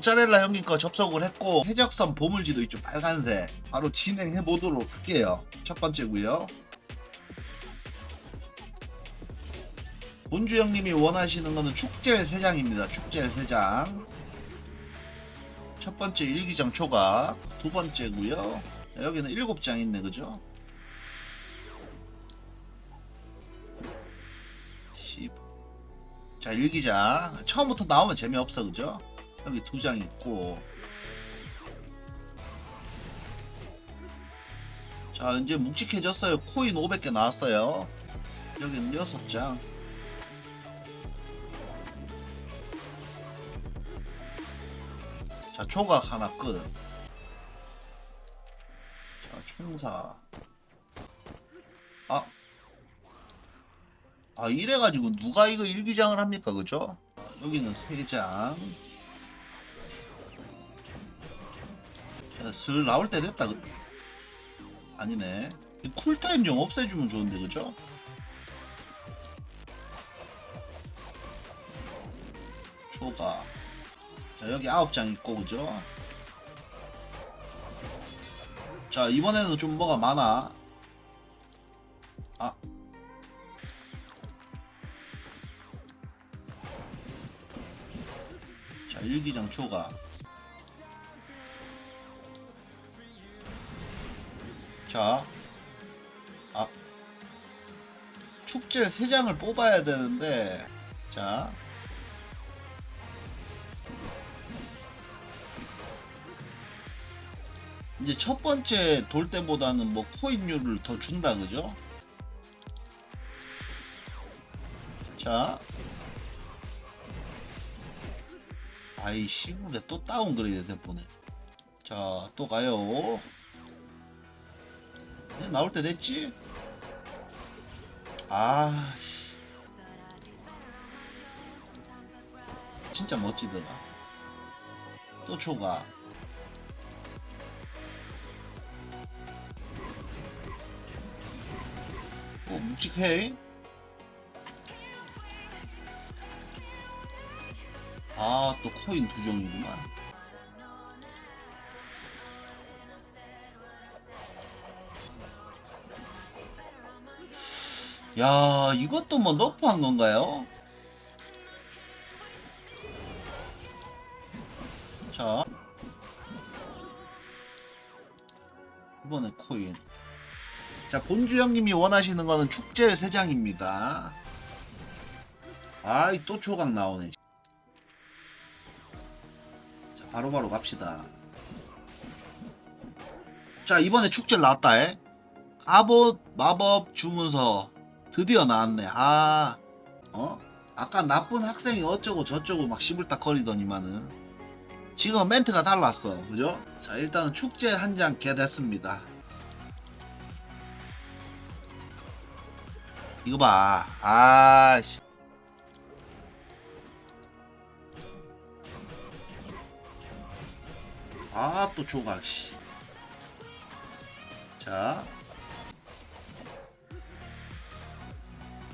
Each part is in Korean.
모짜렐라 형님 거 접속을 했고 해적선 보물지도 있죠 빨간색 바로 진행해 보도록 할게요. 첫 번째고요. 본주 형님이 원하시는 거는 축제일 3장입니다. 축제일 3장. 첫 번째 일기장 초각 두 번째고요. 자, 여기는 7장 있네 그죠? 10. 자 일기장. 처음부터 나오면 재미없어 그죠 여기 두 장 있고. 자 이제 묵직해졌어요. 코인 500개 나왔어요. 여기는 6장. 자 조각 하나 끝자 총사. 아. 아 이래가지고 누가 이거 일기장을 합니까 그죠? 여기는 3장 자, 슬 나올 때 됐다. 그- 아니네. 이 쿨타임 좀 없애주면 좋은데, 그죠? 초가. 자, 여기 아홉 장 있고, 그죠? 자, 이번에는 좀 뭐가 많아. 아. 자, 일기장 초가. 자, 아, 축제 세 장을 뽑아야 되는데, 자, 이제 첫 번째 돌 때보다는 뭐 코인율을 더 준다, 그죠? 자, 아이 시골에 또 다운그레이드 됐보네. 자, 또 가요. 나올 때 됐지? 아, 씨. 진짜 멋지더라. 또 초가. 어, 묵직해. 아, 또 코인 두 종이구만. 야, 이것도 뭐 너프한 건가요? 자. 이번에 코인. 자, 본주 형님이 원하시는 거는 축제일 3장입니다. 아이, 또 조각 나오네. 자, 바로바로 갑시다. 자, 이번에 축제를 나왔다, 에. 갑옷 마법 주문서 드디어 나왔네. 아, 어? 아까 나쁜 학생이 어쩌고 저쩌고 막 시불딱 거리더니만은 지금 멘트가 달랐어. 그죠? 자, 일단은 축제 한 장 개됐습니다. 이거 봐. 아, 씨. 아, 또 조각, 씨. 자.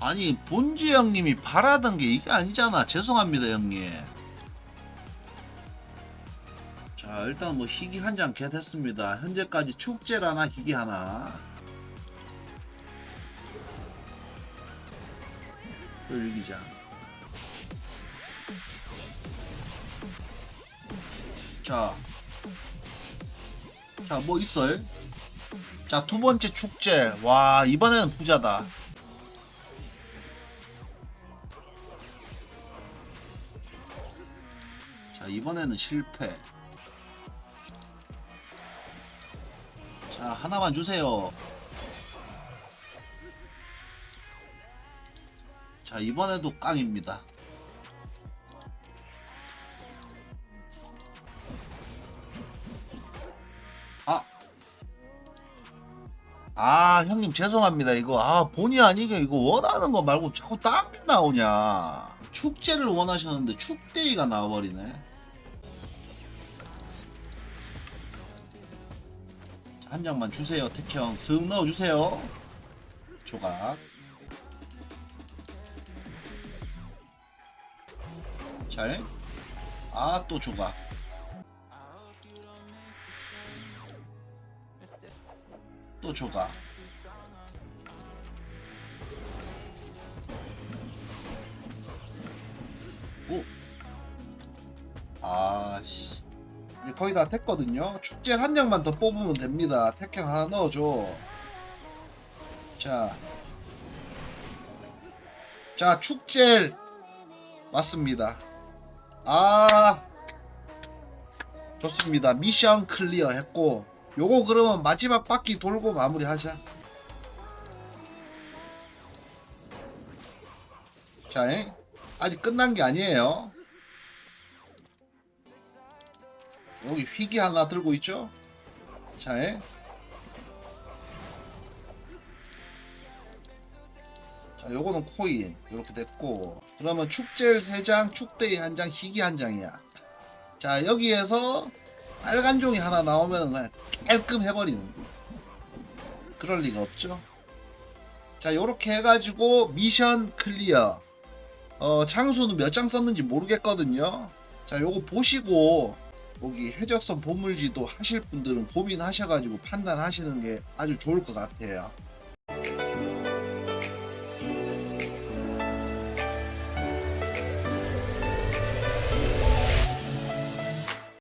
아니 본주 형님이 바라던 게 이게 아니잖아. 죄송합니다 형님. 자 일단 뭐 희귀 한 장 개 됐습니다. 현재까지 축제를 하나 희귀 하나. 또 일기장 자자 뭐 있어요? 자 두 번째 축제. 와 이번에는 부자다 자 이번에는 실패 자 하나만 주세요 자 이번에도 깡입니다 아 아, 형님 죄송합니다. 이거 아 본의 아니게 이거 원하는 거 말고 자꾸 딴게 나오냐. 축제를 원하셨는데 축대이가 나와버리네. 한 장만 주세요 택형. 승 넣어주세요. 조각. 잘아 또 조각. 또 조각. 오. 아씨. 거의 다 됐거든요. 축제 한 장만 더 뽑으면 됩니다. 택형 하나 넣어줘. 자. 자, 축제 맞습니다. 아. 좋습니다. 미션 클리어 했고 요거 그러면 마지막 바퀴 돌고 마무리하자. 자, 에? 아직 끝난 게 아니에요. 여기 휘기 하나 들고 있죠? 자, 에? 자, 요거는 코인 이렇게 됐고 그러면 축제일 3장, 축대일 1장, 희귀 1장이야. 자 여기에서 빨간 종이 하나 나오면 그냥 깔끔 해버리는 그럴 리가 없죠 자 요렇게 해가지고 미션 클리어 어 장수는 몇 장 썼는지 모르겠거든요 자 요거 보시고 여기 해적선 보물지도 하실 분들은 고민하셔가지고 판단하시는 게 아주 좋을 것 같아요